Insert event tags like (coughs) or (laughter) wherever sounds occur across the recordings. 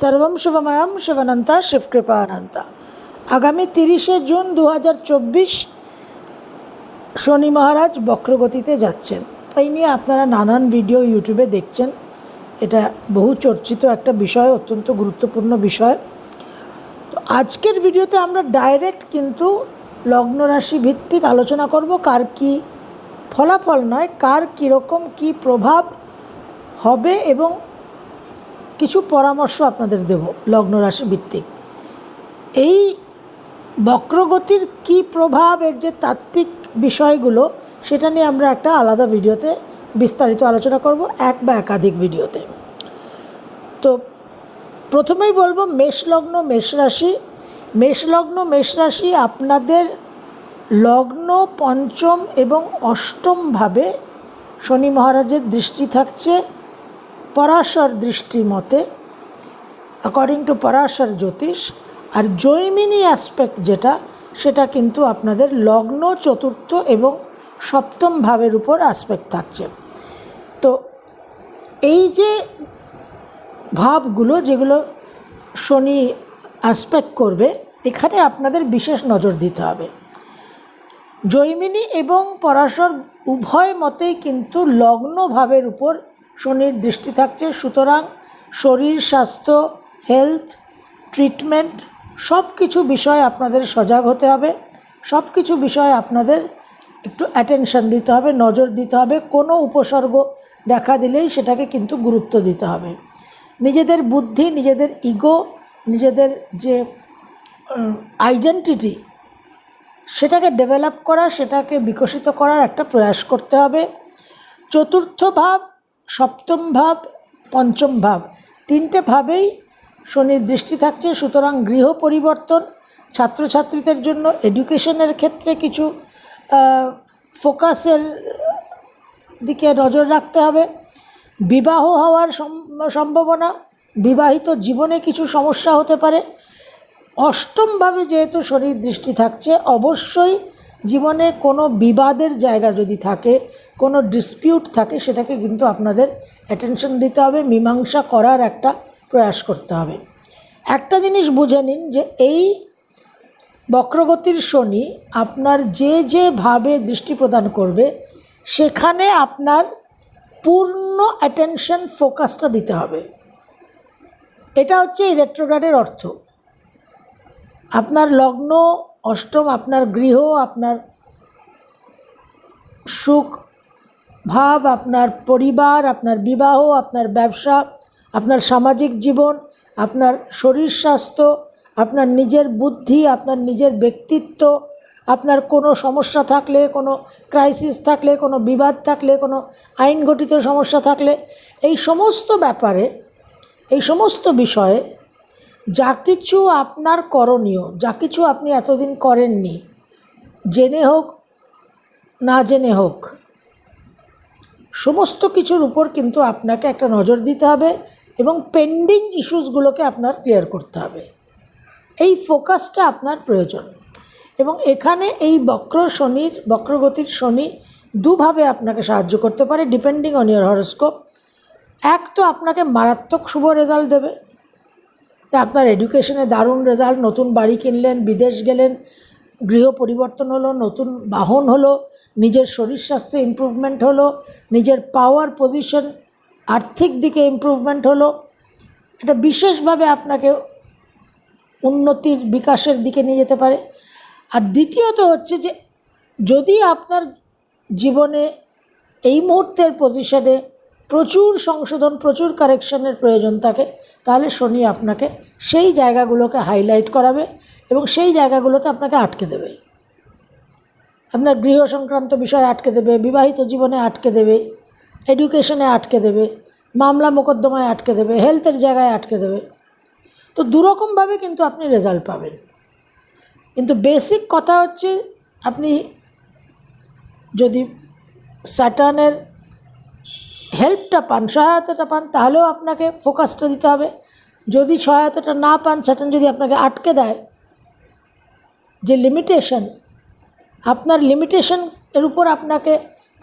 সর্বম শুভময়ম শিবানন্তা শিবকৃপানন্তা। আগামী তিরিশে জুন দু হাজার চব্বিশ শনি মহারাজ বক্রগতিতে যাচ্ছেন। এই নিয়ে আপনারা নানান ভিডিও ইউটিউবে দেখছেন। এটা বহু চর্চিত একটা বিষয়, অত্যন্ত গুরুত্বপূর্ণ বিষয়। তো আজকের ভিডিওতে আমরা ডাইরেক্ট কিন্তু লগ্ন রাশি ভিত্তিক আলোচনা করব, কার কি ফলাফল নয়, কার কীরকম কী প্রভাব হবে এবং কিছু পরামর্শ আপনাদের দেব লগ্ন রাশি ভিত্তিক। এই বক্রগতির কি প্রভাব, এর যে তাত্ত্বিক বিষয়গুলো, সেটা নিয়ে আমরা একটা আলাদা ভিডিওতে বিস্তারিত আলোচনা করব, এক বা একাধিক ভিডিওতে। তো প্রথমেই বলব, মেষ লগ্ন, মেষ রাশি। মেষ লগ্ন, মেষ রাশি আপনাদের লগ্ন পঞ্চম এবং অষ্টমভাবে শনি মহারাজের দৃষ্টি থাকছে। পরাশর দৃষ্টি মতে according to Parashar Jyotish, R Jaimini aspect যেটা, সেটা কিন্তু আপনাদের লগ্ন, চতুর্থ এবং সপ্তম ভাবের উপর অ্যাসপেক্ট থাকছে। তো এই যে ভাবগুলো যেগুলো শনি অ্যাসপেক্ট করবে, এখানে আপনাদের বিশেষ নজর দিতে হবে। জৈমিনী এবং পরাশর উভয় মতেই কিন্তু লগ্ন ভাবের উপর শনির দৃষ্টি থাকছে। সুতরাং শরীর, স্বাস্থ্য হেলথ ট্রিটমেন্ট সব কিছু বিষয়ে আপনাদের সজাগ হতে হবে। সব কিছু বিষয়ে আপনাদের একটু অ্যাটেনশন দিতে হবে, নজর দিতে হবে। কোনো উপসর্গ দেখা দিলেই সেটাকে কিন্তু গুরুত্ব দিতে হবে। নিজেদের বুদ্ধি, নিজেদের ইগো নিজেদের যে আইডেন্টিটি সেটাকে ডেভেলপ করা, সেটাকে বিকশিত করার একটা প্রয়াস করতে হবে। চতুর্থ ভাব সপ্তম ভাব, পঞ্চম ভাব। তিনটে ভাবেই শনির দৃষ্টি থাকছে। সুতরাং গৃহ পরিবর্তন, ছাত্রছাত্রীদের জন্য এডুকেশনের ক্ষেত্রে কিছু ফোকাসের দিকে নজর রাখতে হবে। বিবাহ হওয়ার সম্ভাবনা, বিবাহিত জীবনে কিছু সমস্যা হতে পারে। অষ্টমভাবে যেহেতু শরীর দৃষ্টি থাকছে, অবশ্যই জীবনে কোনো বিবাদের জায়গা যদি থাকে, কোনো ডিসপিউট থাকে, সেটাকে কিন্তু আপনাদের অ্যাটেনশন দিতে হবে, মীমাংসা করার একটা প্রয়াস করতে হবে। একটা জিনিস বুঝে নিন যে এই বক্রগতির শনি আপনার যে যেভাবে দৃষ্টি প্রদান করবে, সেখানে আপনার পূর্ণ অ্যাটেনশন ফোকাসটা দিতে হবে। এটা হচ্ছে এই রেট্রোগ্রাডের অর্থ। আপনার লগ্ন অষ্টম আপনার গৃহ, আপনার সুখ, ভাব, আপনার পরিবার, আপনার বিবাহ, আপনার ব্যবসা, আপনার সামাজিক জীবন, আপনার শরীর স্বাস্থ্য, আপনার নিজের বুদ্ধি, আপনার নিজের ব্যক্তিত্ব, আপনার কোনো সমস্যা থাকলে, কোনো ক্রাইসিস থাকলে, কোনো বিবাদ থাকলে, কোনো আইনঘটিত সমস্যা থাকলে, এই সমস্ত ব্যাপারে, এই সমস্ত বিষয়ে যা কিছু আপনার করণীয়, যা কিছু আপনি এতদিন করেননি, জেনে হোক, না জেনে হোক, সমস্ত কিছুর উপর কিন্তু আপনাকে একটা নজর দিতে হবে এবং পেন্ডিং ইস্যুসগুলোকে আপনার ক্লিয়ার করতে হবে। এই ফোকাসটা আপনার প্রয়োজন এবং এখানে এই বক্র শনির, বক্রগতির শনি দুভাবে আপনাকে সাহায্য করতে পারে ডিপেন্ডিং অন ইয়ার হরস্কোপ এক তো আপনাকে মারাত্মক শুভ রেজাল্ট দেবে তা আপনার এডুকেশনে দারুণ রেজাল্ট নতুন বাড়ি কিনলেন, বিদেশ গেলেন, গৃহ পরিবর্তন হলো, নতুন বাহন হলো, নিজের শরীর স্বাস্থ্যে ইম্প্রুভমেন্ট হলো, নিজের পাওয়ার পজিশন আর্থিক দিকে ইম্প্রুভমেন্ট হলো। এটা বিশেষভাবে আপনাকে উন্নতির বিকাশের দিকে নিয়ে যেতে পারে। আর দ্বিতীয়ত হচ্ছে যে, যদি আপনার জীবনে এই মুহূর্তের পজিশনে প্রচুর সংশোধন, প্রচুর কারেকশনের প্রয়োজন থাকে, তাহলে শনি আপনাকে সেই জায়গাগুলোকে হাইলাইট করাবে এবং সেই জায়গাগুলোতে আপনাকে আটকে দেবে। আপনার গৃহ সংক্রান্ত বিষয়ে আটকে দেবে, বিবাহিত জীবনে আটকে দেবে এডুকেশনে আটকে দেবে, মামলা মোকদ্দমায় আটকে দেবে হেলথের জায়গায় আটকে দেবে। তো দুরকমভাবে কিন্তু আপনি রেজাল্ট পাবেন। কিন্তু বেসিক কথা হচ্ছে আপনি যদি স্যাটার্নের হেল্পটা পান, সহায়তাটা পান, তাহলেও আপনাকে ফোকাসটা দিতে হবে। যদি সহায়তাটা না পান স্যাটার্ন যদি আপনাকে আটকে দেয়, যে লিমিটেশন আপনার লিমিটেশন এর উপর আপনাকে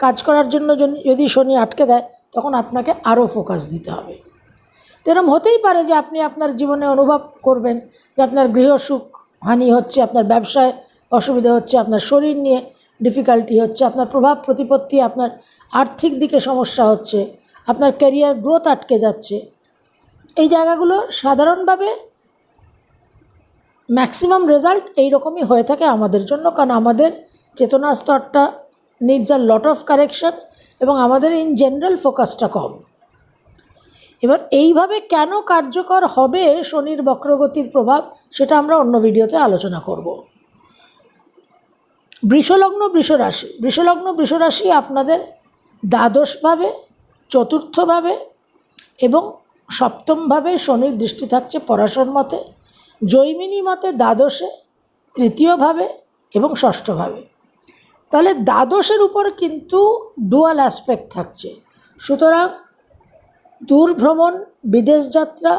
কাজ করার জন্য যদি শনি আটকে দেয়, তখন আপনাকে আরও ফোকাস দিতে হবে। তেরম হতেই পারে যে আপনি আপনার জীবনে অনুভব করবেন যে আপনার গৃহসুখ হানি হচ্ছে, আপনার ব্যবসায় অসুবিধা হচ্ছে, আপনার শরীর নিয়ে ডিফিকাল্টি হচ্ছে, আপনার প্রভাব প্রতিপত্তি, আপনার আর্থিক দিকে সমস্যা হচ্ছে, আপনার ক্যারিয়ার গ্রোথ আটকে যাচ্ছে। এই জায়গাগুলো সাধারণভাবে ম্যাক্সিমাম রেজাল্ট এইরকমই হয়ে থাকে আমাদের জন্য, কারণ আমাদের চেতনা স্তরটা needs a lot of correction এবং আমাদের ইন জেনারেল ফোকাসটা কম। এবার এইভাবে কেন কার্যকর হবে শনির বক্রগতির প্রভাব, সেটা আমরা অন্য ভিডিওতে আলোচনা করব। বৃষলগ্ন, বৃষরাশি বৃষলগ্ন, বৃষরাশি আপনাদের দ্বাদশভাবে, চতুর্থভাবে এবং সপ্তমভাবে শনির দৃষ্টি থাকছে পরাশর মতে, জৈমিনী মতে দ্বাদশে, তৃতীয়ভাবে এবং ষষ্ঠভাবে। তাহলে দ্বাদশের উপর কিন্তু ডুয়াল অ্যাসপেক্ট থাকছে। সুতরাং দূর ভ্রমণ বিদেশ যাত্রা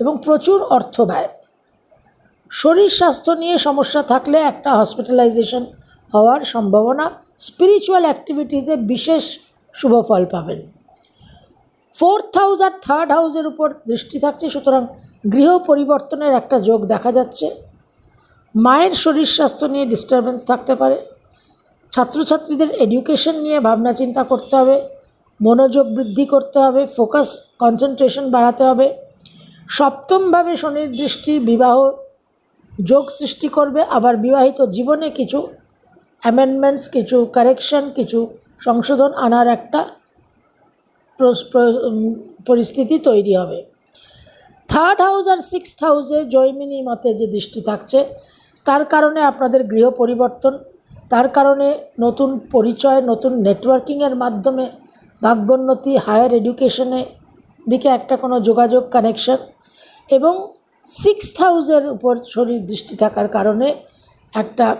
এবং প্রচুর অর্থ ব্যয় শরীর স্বাস্থ্য নিয়ে সমস্যা থাকলে একটা হসপিটালাইজেশন হওয়ার সম্ভাবনা। স্পিরিচুয়াল অ্যাক্টিভিটিসে বিশেষ শুভ ফল পাবেন। ফোর্থ হাউস আর থার্ড হাউসের উপর দৃষ্টি থাকছে, সুতরাং গৃহ পরিবর্তনের একটা যোগ দেখা যাচ্ছে। মায়ের শরীর স্বাস্থ্য নিয়ে ডিস্টারবেন্স থাকতে পারে। ছাত্রছাত্রীদের এডুকেশন নিয়ে ভাবনা চিন্তা করতে হবে। মনোযোগ বৃদ্ধি করতে হবে ফোকাস কনসেন্ট্রেশন বাড়াতে হবে। সপ্তমভাবে শনির দৃষ্টি বিবাহ যোগ সৃষ্টি করবে। আবার বিবাহিত জীবনে কিছু অ্যামেন্ডমেন্টস কিছু কারেকশন কিছু সংশোধন আনার একটা প্রস- প্র- পরিস্থিতি তৈরি হবে। থার্ড হাউস আর সিক্সথ হাউসে জৈমিনী মতে যে দৃষ্টি থাকছে, তার কারণে আপনাদের গৃহ পরিবর্তন, তার কারণে নতুন পরিচয়, নতুন নেটওয়ার্কিংয়ের মাধ্যমে ভাগ্যোন্নতি, হায়ার এডুকেশনে দিকে একটা কোনো যোগাযোগ, কানেকশন এবং সিক্সথ হাউসের উপর শরীর দৃষ্টি থাকার কারণে একটা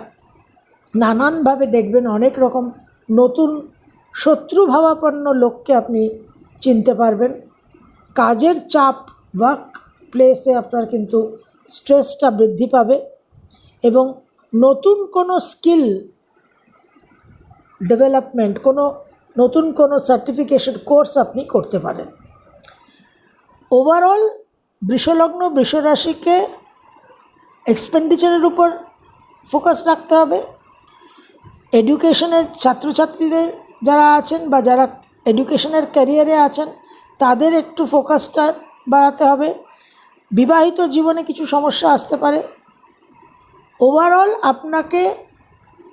নানানভাবে দেখবেন অনেক রকম নতুন শত্রুভাবাপন্ন লোককে আপনি চিনতে পারবেন। কাজের চাপ ওয়ার্ক প্লেসে আপনার কিন্তু স্ট্রেসটা বৃদ্ধি পাবে এবং নতুন কোনো স্কিল ডেভেলপমেন্ট কোনো নতুন কোনো সার্টিফিকেশন কোর্স আপনি করতে পারেন। ওভারঅল বৃষলগ্ন বৃষরাশিকে এক্সপেন্ডিচারের উপর ফোকাস রাখতে হবে। এডুকেশনের ছাত্রছাত্রীদের যারা আছেন বা যারা এডুকেশনের ক্যারিয়ারে আছেন, তাদের একটু ফোকাসটা বাড়াতে হবে। বিবাহিত জীবনে কিছু সমস্যা আসতে পারে। ওভারঅল আপনাকে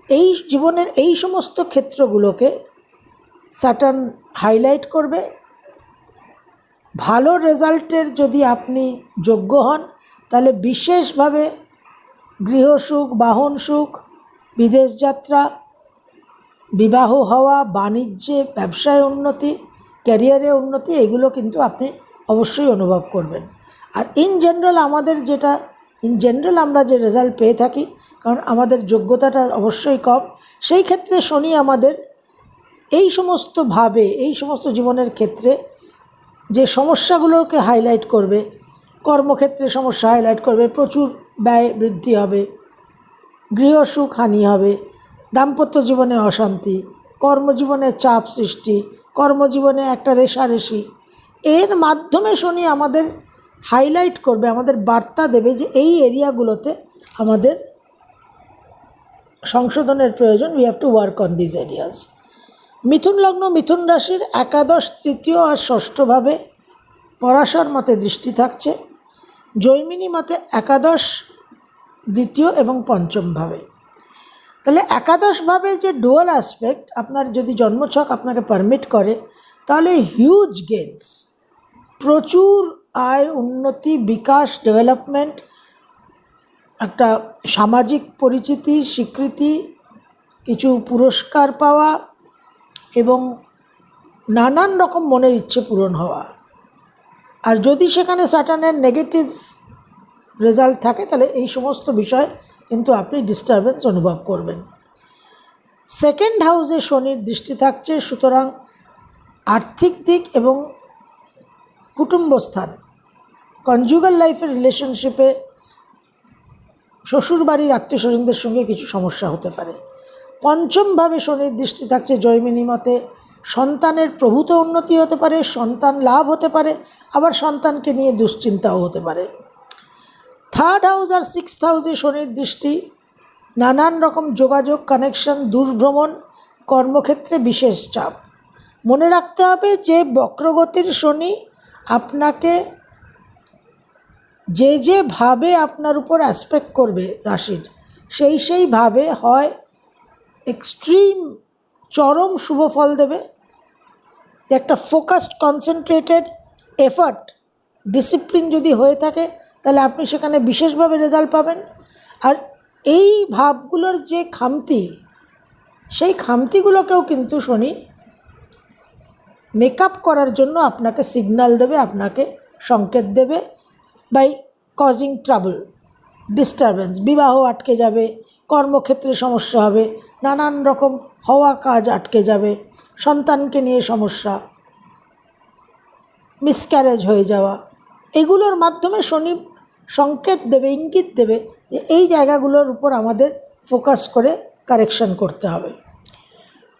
এই জীবনের এই সমস্ত ক্ষেত্রগুলোকে স্যাটার্ন হাইলাইট করবে। ভালো রেজাল্টের যদি আপনি যোগ্য হন, তাহলে বিশেষভাবে গৃহসুখ বাহন সুখ, বিদেশ যাত্রা বিবাহ হওয়া, বাণিজ্যে, ব্যবসায় উন্নতি, ক্যারিয়ারে উন্নতি, এগুলো কিন্তু আপনি অবশ্যই অনুভব করবেন। আর ইন জেনারেল আমাদের যেটা ইন জেনারেল আমরা যে রেজাল্ট পেয়ে থাকি, কারণ আমাদের যোগ্যতাটা অবশ্যই কম, সেই ক্ষেত্রে শনি আমাদের এই সমস্ত ভাবে, এই সমস্ত জীবনের ক্ষেত্রে যে সমস্যাগুলোকে হাইলাইট করবে, কর্মক্ষেত্রে সমস্যা হাইলাইট করবে, প্রচুর ব্যয় বৃদ্ধি হবে গৃহসুখ হানি হবে দাম্পত্য জীবনে অশান্তি, কর্মজীবনে চাপ সৃষ্টি, কর্মজীবনে একটা রেশারেশি। এর মাধ্যমে শনি আমাদের হাইলাইট করবে, আমাদের বার্তা দেবে যে এই এরিয়াগুলোতে আমাদের সংশোধনের প্রয়োজন we have to work on these areas মিথুন লগ্ন, মিথুন রাশির একাদশ, তৃতীয় আর ষষ্ঠভাবে পরাশর মতে দৃষ্টি থাকছে। জৈমিনী মতে একাদশ, দ্বিতীয় এবং পঞ্চমভাবে তাহলে একাদশভাবে যে ডুয়াল অ্যাসপেক্ট আপনার যদি জন্মছক আপনাকে পারমিট করে, তাহলে হিউজ গেন্স প্রচুর আয়, উন্নতি, বিকাশ ডেভেলপমেন্ট একটা সামাজিক পরিচিতি, স্বীকৃতি, কিছু পুরস্কার পাওয়া এবং নানান রকম মনের ইচ্ছে পূরণ হওয়া। আর যদি সেখানে স্যাটানের নেগেটিভ রেজাল্ট থাকে, তাহলে এই সমস্ত বিষয় কিন্তু আপনি ডিস্টারবেন্স অনুভব করবেন। সেকেন্ড হাউসে শনির দৃষ্টি থাকছে, সুতরাং আর্থিক দিক এবং কুটুম্বস্থান কনজুগাল লাইফের রিলেশনশিপে শ্বশুরবাড়ির আত্মীয় স্বজনদের সঙ্গে কিছু সমস্যা হতে পারে। পঞ্চমভাবে শনির দৃষ্টি থাকছে জৈমিনী মতে সন্তানের প্রভূত উন্নতি হতে পারে, সন্তান লাভ হতে পারে, আবার সন্তানকে নিয়ে দুশ্চিন্তাও হতে পারে। থার্ড হাউস আর সিক্স হাউসে শনির দৃষ্টি, নানান রকম যোগাযোগ, কানেকশন, দূরভ্রমণ, কর্মক্ষেত্রে বিশেষ চাপ। মনে রাখতে হবে যে বক্রগতির শনি আপনাকে যে যেভাবে আপনার উপর অ্যাসপেক্ট করবে রাশির, সেই সেইভাবে হয় এক্সট্রিম চরম শুভ ফল দেবে। একটা ফোকাসড কনসেন্ট্রেটেড এফার্ট ডিসিপ্লিন যদি হয়ে থাকে তাহলে আপনি সেখানে বিশেষভাবে রেজাল্ট পাবেন। আর এই ভাবগুলোর যে খামতি, সেই খামতিগুলোকেও কিন্তু শনি মেকআপ করার জন্য আপনাকে সিগন্যাল দেবে, আপনাকে সংকেত দেবে বাই কজিং ট্রাবল ডিস্টারবেন্স বিবাহ আটকে যাবে, কর্মক্ষেত্রে সমস্যা হবে, নানান রকম হওয়া কাজ আটকে যাবে, সন্তানকে নিয়ে সমস্যা মিসক্যারেজ হয়ে যাওয়া, এগুলোর মাধ্যমে শনি সংকেত দেবে, ইঙ্গিত দেবে যে এই জায়গাগুলোর উপর আমাদের ফোকাস করে কারেকশন করতে হবে।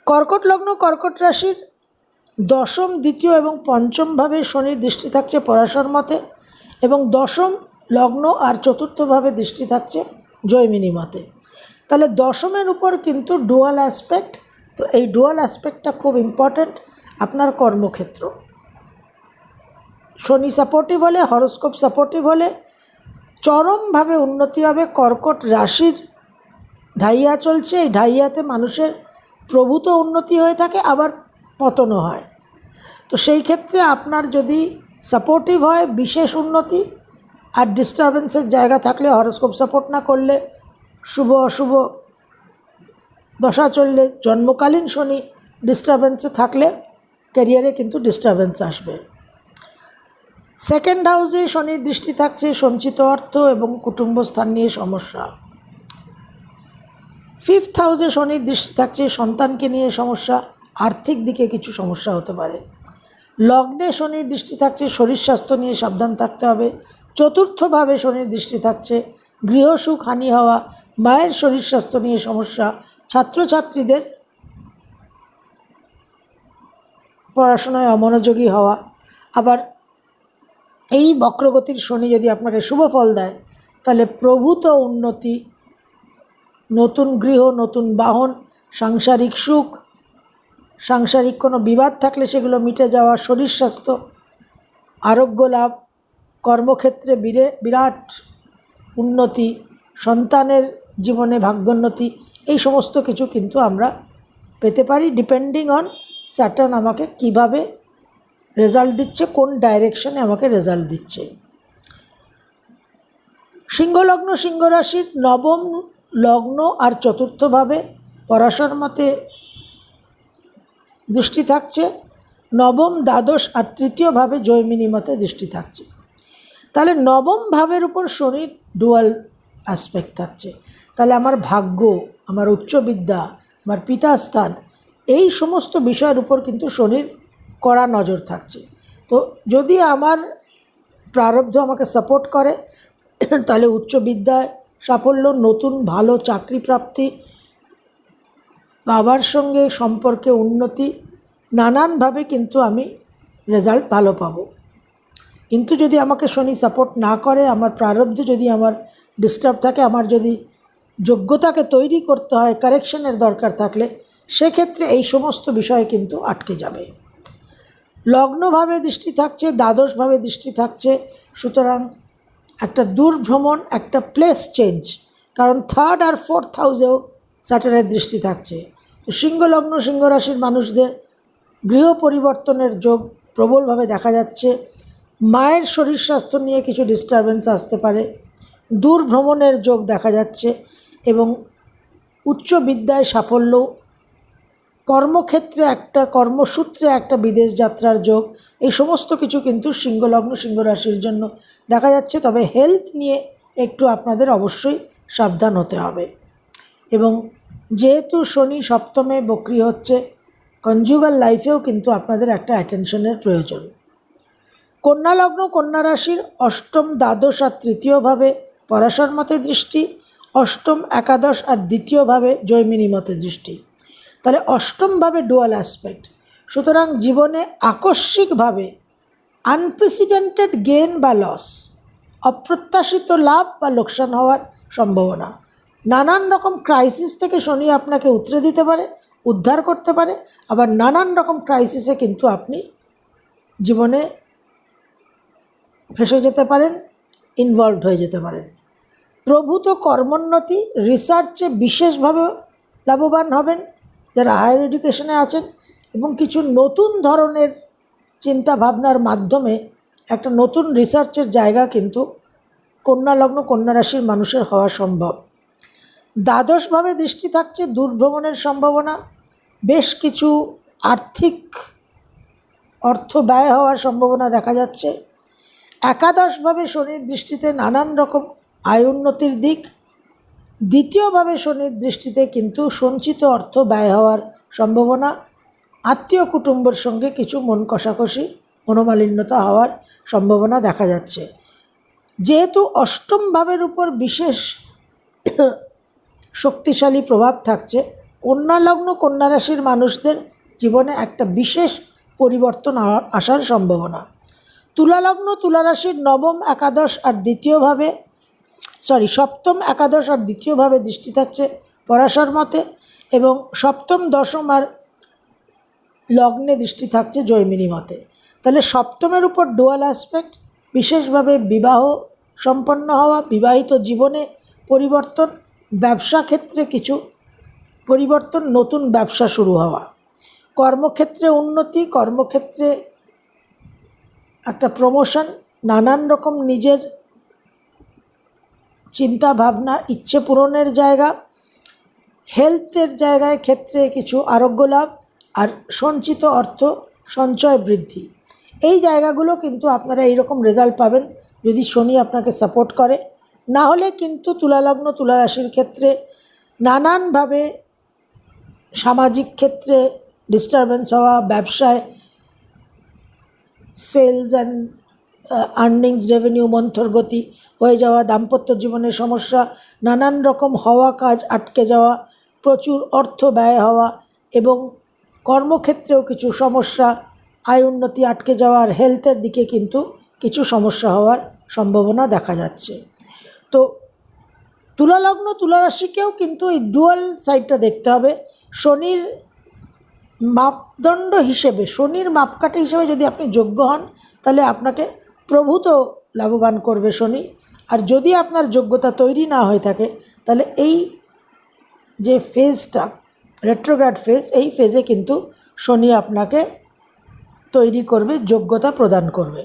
কর্কট লগ্ন কর্কট রাশির দশম, দ্বিতীয় এবং পঞ্চমভাবে শনির দৃষ্টি থাকছে পরাশর মতে এবং দশম লগ্ন আর চতুর্থভাবে দৃষ্টি থাকছে জৈমিনী মতে। তাহলে দশমের উপর কিন্তু ডুয়াল অ্যাসপেক্ট তো এই ডুয়াল অ্যাসপেক্টটা খুব ইম্পর্ট্যান্ট আপনার কর্মক্ষেত্র। শনি সাপোর্টিভ হলে হরস্কোপ সাপোর্টিভ হলে চরমভাবে উন্নতি হবে কর্কট রাশির ঢাইয়া চলছে। এই ঢাইয়াতে মানুষের প্রভূত উন্নতি হয়ে থাকে, আবার পতনও হয়। তো সেই ক্ষেত্রে আপনার যদি সাপোর্টিভ হয়, বিশেষ উন্নতি আর ডিস্টারবেন্সের জায়গা থাকলে হরস্কোপ সাপোর্ট না করলে, শুভ অশুভ দশা চললে, জন্মকালীন শনি ডিস্টারবেন্সে থাকলে ক্যারিয়ারে কিন্তু ডিস্টারবেন্স আসবে। সেকেন্ড হাউসে শনির দৃষ্টি থাকছে সঞ্চিত অর্থ এবং কুটুম্ব স্থান নিয়ে সমস্যা। ফিফথ হাউসে শনির দৃষ্টি থাকছে সন্তানকে নিয়ে সমস্যা, আর্থিক দিকে কিছু সমস্যা হতে পারে। লগ্নে শনির দৃষ্টি থাকছে শরীর স্বাস্থ্য নিয়ে সাবধান থাকতে হবে। চতুর্থভাবে শনির দৃষ্টি থাকছে গৃহসুখ হানি হওয়া, মায়ের শরীর স্বাস্থ্য নিয়ে সমস্যা, ছাত্রছাত্রীদের পড়াশোনায় অমনোযোগী হওয়া, আবার এই বক্রগতির শনি যদি আপনাকে শুভ ফল দেয়, তাহলে প্রভূত উন্নতি, নতুন গৃহ, নতুন বাহন, সাংসারিক সুখ, সাংসারিক কোনো বিবাদ থাকলে সেগুলো মিটে যাওয়া, শরীর স্বাস্থ্য, আরোগ্য লাভ, কর্মক্ষেত্রে বিরে, বিরাট উন্নতি, সন্তানের জীবনে ভাগ্যোন্নতি, এই সমস্ত কিছু কিন্তু আমরা পেতে পারি ডিপেন্ডিং অন স্যাটার্ন আমাকে কীভাবে রেজাল্ট দিচ্ছে, কোন ডাইরেকশনে আমাকে রেজাল্ট দিচ্ছে। সিংহলগ্ন সিংহ রাশির নবম লগ্ন আর চতুর্থভাবে পরাশর মতে দৃষ্টি থাকছে, নবম দ্বাদশ আর তৃতীয়ভাবে জৈমিনী মতে দৃষ্টি থাকছে। তাহলে নবম ভাবের উপর শনির ডুয়াল অ্যাসপেক্ট থাকছে। তাহলে আমার ভাগ্য, আমার উচ্চবিদ্যা, আমার পিতাস্থান, এই সমস্ত বিষয়ের উপর কিন্তু শনির কড়া নজর থাকছে। তো যদি আমার প্রারব্ধ আমাকে সাপোর্ট করে, (coughs) তাহলে উচ্চ বিদ্যায় সাফল্য, নতুন ভালো চাকরি প্রাপ্তি, বাবার সঙ্গে সম্পর্কে উন্নতি, নানানভাবে কিন্তু আমি রেজাল্ট ভালো পাবো। কিন্তু যদি আমাকে শনি সাপোর্ট না করে, আমার প্রারব্ধ যদি আমার ডিস্টার্ব থাকে, আমার যদি যোগ্যতাকে তৈরি করতে হয় কারেকশনের দরকার থাকলে, সেক্ষেত্রে এই সমস্ত বিষয় কিন্তু আটকে যাবে। লগ্নভাবে দৃষ্টি থাকছে, দ্বাদশভাবে দৃষ্টি থাকছে। সুতরাং একটা দূরভ্রমণ, একটা প্লেস চেঞ্জ কারণ থার্ড আর ফোর্থ হাউসেও স্যাটারের দৃষ্টি থাকছে। তো সিংহলগ্ন সিংহ রাশির মানুষদের গৃহ পরিবর্তনের যোগ প্রবলভাবে দেখা যাচ্ছে। মায়ের শরীর স্বাস্থ্য নিয়ে কিছু ডিস্টারবেন্স আসতে পারে। দূর ভ্রমণের যোগ দেখা যাচ্ছে এবং উচ্চ বিদ্যায় সাফল্য কর্মক্ষেত্রে একটা, কর্মসূত্রে একটা বিদেশ যাত্রার যোগ, এই সমস্ত কিছু কিন্তু সিংহলগ্ন সিংহ রাশির জন্য দেখা যাচ্ছে। তবে হেলথ নিয়ে একটু আপনাদের অবশ্যই সাবধান হতে হবে। এবং যেহেতু শনি সপ্তমে বক্রি হচ্ছে কনজুগাল লাইফেও কিন্তু আপনাদের একটা অ্যাটেনশনের প্রয়োজন। কন্যা লগ্ন, কন্যা রাশির অষ্টম, দ্বাদশ আর তৃতীয়ভাবে পরাশর মতে দৃষ্টি, অষ্টম, একাদশ আর দ্বিতীয়ভাবে জৈমিনী মতে দৃষ্টি। তাহলে অষ্টমভাবে ডুয়াল অ্যাসপেক্ট সুতরাং জীবনে আকস্মিকভাবে আনপ্রেসিডেন্টেড গেন বা লস অপ্রত্যাশিত লাভ বা লোকসান হওয়ার সম্ভাবনা। নানান রকম ক্রাইসিস থেকে শনি আপনাকে উতরে দিতে পারে, উদ্ধার করতে পারে, আবার নানান রকম ক্রাইসিসে কিন্তু আপনি জীবনে ফেসে যেতে পারেন ইনভলভড হয়ে যেতে পারেন। প্রভূত কর্মোন্নতি রিসার্চে বিশেষভাবে লাভবান হবেন যারা হায়ার এডুকেশনে আছেন এবং কিছু নতুন ধরনের চিন্তা ভাবনার মাধ্যমে একটা নতুন রিসার্চের জায়গা কিন্তু কন্যা লগ্ন কন্যা রাশির মানুষের হওয়া সম্ভব। দ্বাদশভাবে দৃষ্টি থাকছে দূরভ্রমণের সম্ভাবনা। বেশ কিছু আর্থিক অর্থ ব্যয় হওয়ার সম্ভাবনা দেখা যাচ্ছে। একাদশভাবে শনির দৃষ্টিতে নানান রকম আয় উন্নতির দিক দ্বিতীয়ভাবে শনির দৃষ্টিতে কিন্তু সঞ্চিত অর্থ ব্যয় হওয়ার সম্ভাবনা, আত্মীয় কুটুম্বর সঙ্গে কিছু মন কষাকষি, মনোমালিন্যতা হওয়ার সম্ভাবনা দেখা যাচ্ছে। যেহেতু অষ্টম ভাবের উপর বিশেষ শক্তিশালী প্রভাব থাকছে কন্যা লগ্ন কন্যা রাশির মানুষদের জীবনে একটা বিশেষ পরিবর্তন আসার সম্ভাবনা। তুলা লগ্ন তুলা রাশির নবম একাদশ আর দ্বিতীয়ভাবে সরি সপ্তম একাদশ আর দ্বিতীয়ভাবে দৃষ্টি থাকছে পরাশর মতে এবং সপ্তম দশম আর লগ্নে দৃষ্টি থাকছে জৈমিনী মতে। তাহলে সপ্তমের উপর ডুয়াল অ্যাসপেক্ট বিশেষভাবে বিবাহ সম্পন্ন হওয়া, বিবাহিত জীবনে পরিবর্তন, ব্যবসা ক্ষেত্রে কিছু পরিবর্তন, নতুন ব্যবসা শুরু হওয়া। কর্মক্ষেত্রে উন্নতি, কর্মক্ষেত্রে একটা প্রমোশন নানান রকম নিজের চিন্তা ভাবনা ইচ্ছে পূরণের জায়গা, হেলথের জায়গায় ক্ষেত্রে কিছু আরোগ্য লাভ আর সঞ্চিত অর্থ সঞ্চয় বৃদ্ধি। এই জায়গাগুলো কিন্তু আপনারা এইরকম রেজাল্ট পাবেন যদি শনি আপনাকে সাপোর্ট করে। না হলে কিন্তু তুলালগ্ন তুলা রাশির ক্ষেত্রে নানানভাবে সামাজিক ক্ষেত্রে ডিস্টারবেন্স হওয়া, ব্যবসায় সেলস অ্যান্ড আর্নিংস রেভিনিউ মন্থরগতি হয়ে যাওয়া, দাম্পত্য জীবনের সমস্যা, নানান রকম হওয়া কাজ আটকে যাওয়া, প্রচুর অর্থ ব্যয় হওয়া এবং কর্মক্ষেত্রেও কিছু সমস্যা, আয় উন্নতি আটকে যাওয়া আর হেলথের দিকে কিন্তু কিছু সমস্যা হওয়ার সম্ভাবনা দেখা যাচ্ছে। তো তুলালগ্ন তুলারাশিকেও কিন্তু এই ডুয়াল সাইডটা দেখতে হবে। শনির মাপদণ্ড হিসেবে, শনির মাপকাঠি হিসেবে যদি আপনি যোগ্য হন, তাহলে আপনাকে প্রভূত লাভবান করবে শনি। আর যদি আপনার যোগ্যতা তৈরি না হয়ে থাকে, তাহলে এই যে ফেজটা রেট্রোগ্রাড ফেজ এই ফেজে কিন্তু শনি আপনাকে তৈরি করবে, যোগ্যতা প্রদান করবে।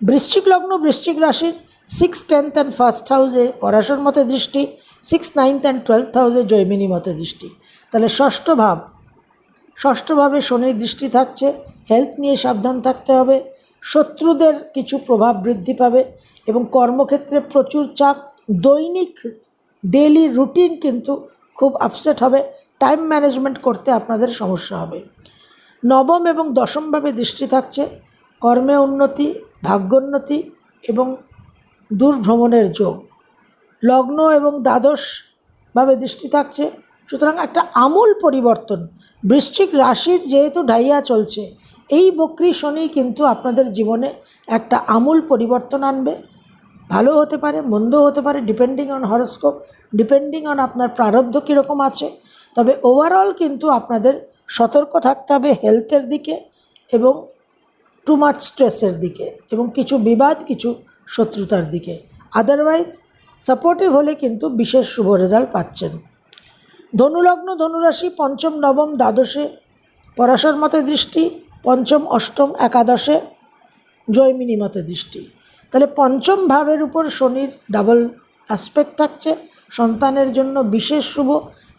বৃশ্চিক লগ্ন, বৃশ্চিক রাশির সিক্স টেন্থ অ্যান্ড ফার্স্ট হাউসে পরাশর মতে দৃষ্টি সিক্স নাইনথ অ্যান্ড টুয়েলথ হাউসে জৈমিনী মতে দৃষ্টি। তাহলে ষষ্ঠ ভাব ষষ্ঠভাবে শনির দৃষ্টি থাকছে হেলথ নিয়ে সাবধান থাকতে হবে। শত্রুদের কিছু প্রভাব বৃদ্ধি পাবে এবং কর্মক্ষেত্রে প্রচুর চাপ, দৈনিক ডেলি রুটিন কিন্তু খুব আপসেট হবে। টাইম ম্যানেজমেন্ট করতে আপনাদের সমস্যা হবে। নবম এবং দশমভাবে দৃষ্টি থাকছে কর্মে উন্নতি, ভাগ্যোন্নতি এবং দূর ভ্রমণের যোগ। লগ্ন এবং দ্বাদশভাবে দৃষ্টি থাকছে। সুতরাং একটা আমূল পরিবর্তন। বৃশ্চিক রাশির যেহেতু ঢাইয়া চলছে এই বক্রি শনি কিন্তু আপনাদের জীবনে একটা আমূল পরিবর্তন আনবে। ভালো হতে পারে, মন্দ হতে পারে depending on horoscope depending on আপনার প্রারব্ধ কীরকম আছে। তবে ওভারঅল কিন্তু আপনাদের সতর্ক থাকতে হবে হেলথের দিকে এবং টু মাচ স্ট্রেসের দিকে এবং কিছু বিবাদ, কিছু শত্রুতার দিকে। আদারওয়াইজ সাপোর্টিভ হলে কিন্তু বিশেষ শুভ রেজাল্ট পাচ্ছেন। ধনুলগ্ন, ধনুরাশি, পঞ্চম, নবম, দ্বাদশে পরাশর মতে দৃষ্টি। পঞ্চম, অষ্টম, একাদশে জৈমিনী মতে দৃষ্টি। তাহলে পঞ্চম ভাবের উপর শনির ডাবল অ্যাসপেক্ট থাকছে। সন্তানের জন্য বিশেষ শুভ,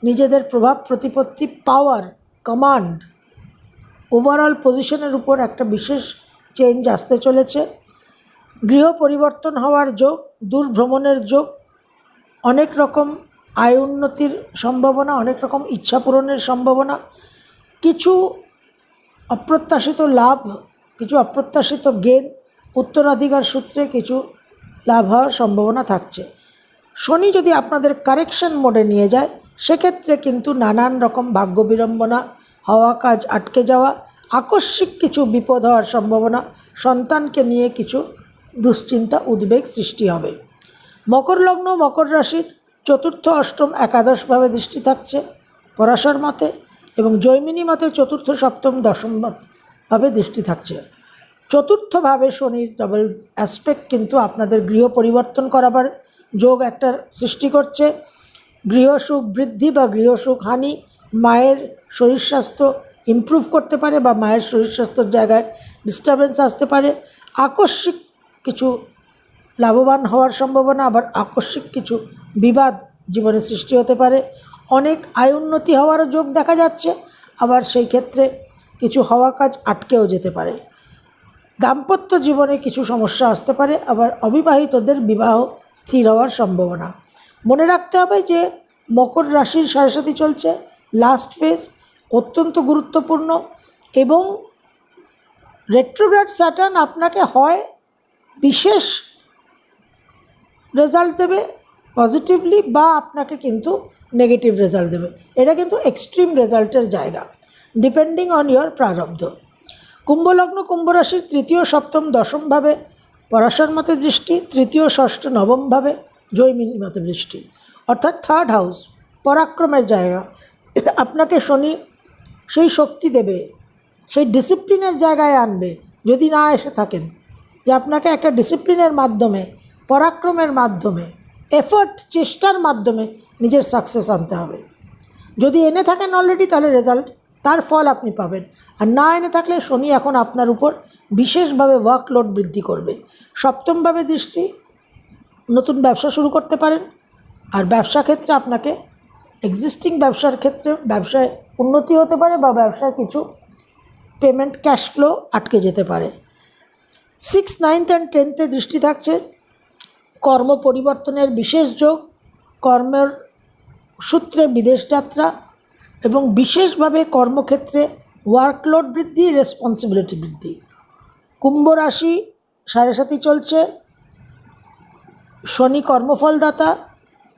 নিজেদের প্রভাব প্রতিপত্তি পাওয়ার কমান্ড ওভারঅল পজিশনের উপর একটা বিশেষ চেঞ্জ আসতে চলেছে। গৃহ পরিবর্তন হওয়ার যোগ দূর ভ্রমণের যোগ, অনেক রকম আয় উন্নতির সম্ভাবনা, অনেক রকম ইচ্ছা পূরণের সম্ভাবনা, কিছু অপ্রত্যাশিত লাভ, কিছু অপ্রত্যাশিত গেন উত্তরাধিকার সূত্রে কিছু লাভ হওয়ার সম্ভাবনা থাকছে। শনি যদি আপনাদের কারেকশন মোডে নিয়ে যায়, সেক্ষেত্রে কিন্তু নানান রকম ভাগ্য বিড়ম্বনা, হওয়া কাজ আটকে যাওয়া, আকস্মিক কিছু বিপদ হওয়ার সম্ভাবনা, সন্তানকে নিয়ে কিছু দুশ্চিন্তা, উদ্বেগ সৃষ্টি হবে। মকর লগ্ন, মকর রাশির চতুর্থ, অষ্টম, একাদশভাবে দৃষ্টি থাকছে। পরাশর মতে এবং জৈমিনী মতে চতুর্থ, সপ্তম, দশম ভাবে দৃষ্টি থাকছে। চতুর্থভাবে শনির ডবল অ্যাসপেক্ট কিন্তু আপনাদের গৃহ পরিবর্তন করাবার যোগ একটা সৃষ্টি করছে। গৃহসুখ বৃদ্ধি বা গৃহসুখ হানি মায়ের শরীর স্বাস্থ্য ইমপ্রুভ করতে পারে বা মায়ের শরীর স্বাস্থ্যর জায়গায় ডিস্টারবেন্স আসতে পারে। আকস্মিক কিছু লাভবান হওয়ার সম্ভাবনা, আবার আকস্মিক কিছু বিবাদ জীবনে সৃষ্টি হতে পারে। অনেক আয় উন্নতি হওয়ারও যোগ দেখা যাচ্ছে। আবার সেই ক্ষেত্রে কিছু হওয়া কাজ আটকেও যেতে পারে। দাম্পত্য জীবনে কিছু সমস্যা আসতে পারে, আবার অবিবাহিতদের বিবাহ স্থির হওয়ার সম্ভাবনা। মনে রাখতে হবে যে, মকর রাশির সাড়ে সাথী চলছে লাস্ট ফেজ অত্যন্ত গুরুত্বপূর্ণ এবং রেট্রোগ্রেড স্যাটার্ন আপনাকে হয় বিশেষ রেজাল্ট দেবে পজিটিভলি বা আপনাকে কিন্তু নেগেটিভ রেজাল্ট দেবে। এটা কিন্তু এক্সট্রিম রেজাল্টের জায়গা। ডিপেন্ডিং অন ইয়োর প্রারব্ধ। কুম্ভলগ্ন কুম্ভ রাশির তৃতীয়, সপ্তম দশমভাবে পরাশর মতে দৃষ্টি, তৃতীয়, ষষ্ঠ নবমভাবে জৈমিনী মতে দৃষ্টি। অর্থাৎ থার্ড হাউস পরাক্রমের জায়গা। আপনাকে শনি সেই শক্তি দেবে, সেই ডিসিপ্লিনের জায়গায় আনবে, যদি না এসে থাকেন। যে আপনাকে একটা ডিসিপ্লিনের মাধ্যমে, পরাক্রমের মাধ্যমে এফর্ট চেষ্টার মাধ্যমে নিজের সাকসেস আনতে হবে। যদি এনে থাকেন অলরেডি তাহলে রেজাল্ট তার ফল আপনি পাবেন। আর না এনে থাকলে শনি এখন আপনার উপর বিশেষভাবে ওয়ার্কলোড বৃদ্ধি করবে। সপ্তমভাবে দৃষ্টি, নতুন ব্যবসা শুরু করতে পারেন। আর ব্যবসা ক্ষেত্রে আপনাকে এক্সিস্টিং ব্যবসার ক্ষেত্রে ব্যবসায় উন্নতি হতে পারে বা ব্যবসায় কিছু পেমেন্ট ক্যাশ ফ্লো আটকে যেতে পারে। সিক্স নাইনথ অ্যান্ড টেনথে দৃষ্টি থাকছে। কর্ম পরিবর্তনের বিশেষ যোগ, কর্মের সূত্রে বিদেশ যাত্রা এবং বিশেষভাবে কর্মক্ষেত্রে ওয়ার্কলোড বৃদ্ধি রেসপন্সিবিলিটি বৃদ্ধি। কুম্ভ রাশি সাড়ে সাথী চলছে। শনি কর্মফলদাতা।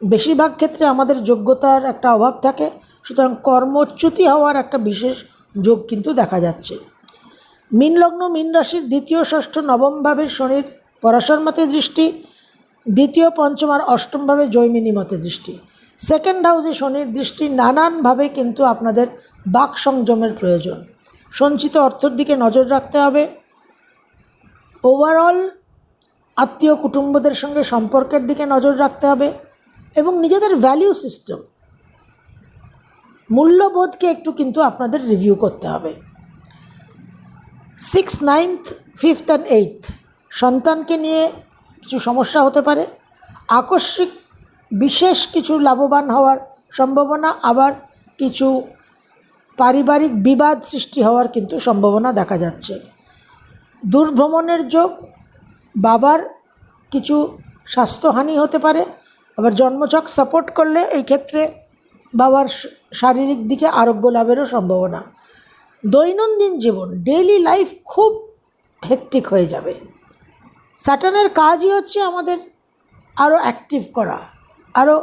বেশিরভাগ ক্ষেত্রে আমাদের যোগ্যতার একটা অভাব থাকে। সুতরাং কর্মচ্যুতি হওয়ার একটা বিশেষ যোগ কিন্তু দেখা যাচ্ছে। মীন লগ্ন, মীন রাশির দ্বিতীয়, ষষ্ঠ নবমভাবে শনির পরাশর মতে দৃষ্টি। দ্বিতীয়, পঞ্চম আর অষ্টমভাবে জৈমিনী মতে দৃষ্টি। সেকেন্ড হাউসে শনির দৃষ্টি নানানভাবে কিন্তু আপনাদের বাক সংযমের প্রয়োজন। সঞ্চিত অর্থর দিকে নজর রাখতে হবে। ওভারঅল আত্মীয় কুটুম্বদের সঙ্গে সম্পর্কের দিকে নজর রাখতে হবে এবং নিজেদের ভ্যালিউ সিস্টেম মূল্যবোধকে একটু কিন্তু আপনাদের রিভিউ করতে হবে। Six ninth fifth and eighth সন্তানকে নিয়ে কিছু সমস্যা হতে পারে। আকস্মিক বিশেষ কিছু লাভবান হওয়ার সম্ভাবনা, আবার কিছু পারিবারিক বিবাদ সৃষ্টি হওয়ার কিন্তু সম্ভাবনা দেখা যাচ্ছে। দূরভ্রমণের যোগ, বাবার কিছু স্বাস্থ্যহানি হতে পারে, আবার জন্মচক সাপোর্ট করলে এই ক্ষেত্রে বাবার শারীরিক দিকে আরোগ্য লাভেরও সম্ভাবনা। দৈনন্দিন জীবন ডেইলি লাইফ খুব হেকটিক হয়ে যাবে। স্যাটানের কাজই হচ্ছে আমাদের আরও অ্যাক্টিভ করা আরও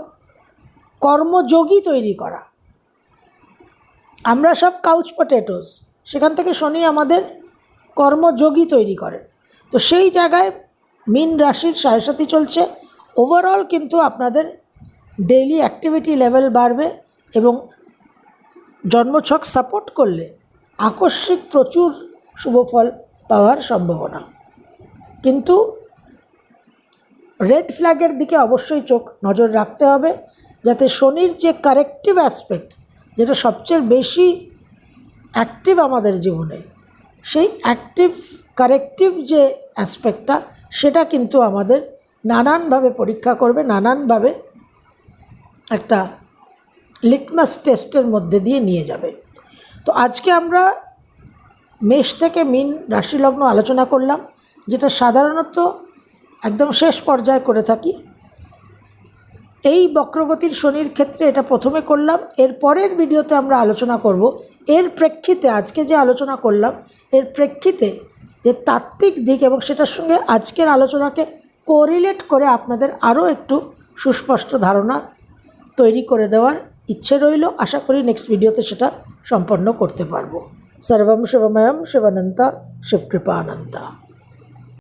কর্মযোগী তৈরি করা। আমরা সব কাউচ পটেটোস সেখান থেকে শনি আমাদের কর্মযোগী তৈরি করেন। তো সেই জায়গায় মিন রাশির সাথে চলছে। ওভারঅল কিন্তু আপনাদের ডেইলি অ্যাক্টিভিটি লেভেল বাড়বে এবং জন্মছক সাপোর্ট করলে আকস্মিক প্রচুর শুভফল পাওয়ার সম্ভাবনা। কিন্তু রেড ফ্ল্যাগের দিকে অবশ্যই চোখ নজর রাখতে হবে যাতে শনির যে কারেক্টিভ অ্যাসপেক্ট যেটা সবচেয়ে বেশি অ্যাক্টিভ আমাদের জীবনে, সেই অ্যাক্টিভ কারেক্টিভ যে অ্যাসপেক্টটা সেটা কিন্তু আমাদের নানানভাবে পরীক্ষা করবে, নানানভাবে একটা লিটমাস টেস্টের মধ্যে দিয়ে নিয়ে যাবে। তো আজকে আমরা মেষ থেকে মিন রাশিলগ্ন আলোচনা করলাম। যেটা সাধারণত একদম শেষ পর্যায়ে করে থাকি। এই বক্রগতির শনির ক্ষেত্রে এটা প্রথমে করলাম, এর পরের ভিডিওতে আমরা আলোচনা করব। এর প্রেক্ষিতে আজকে যে আলোচনা করলাম, এর প্রেক্ষিতে যে তাত্ত্বিক দিক এবং সেটার সঙ্গে আজকের আলোচনাকে কোরিলেট করে আপনাদের আরও একটু সুস্পষ্ট ধারণা তৈরি করে দেওয়ার ইচ্ছে রইল। আশা করি নেক্সট ভিডিওতে সেটা সম্পন্ন করতে পারব। সর্বম শিবময়ম শিবানন্দা শিবকৃপা আনন্দা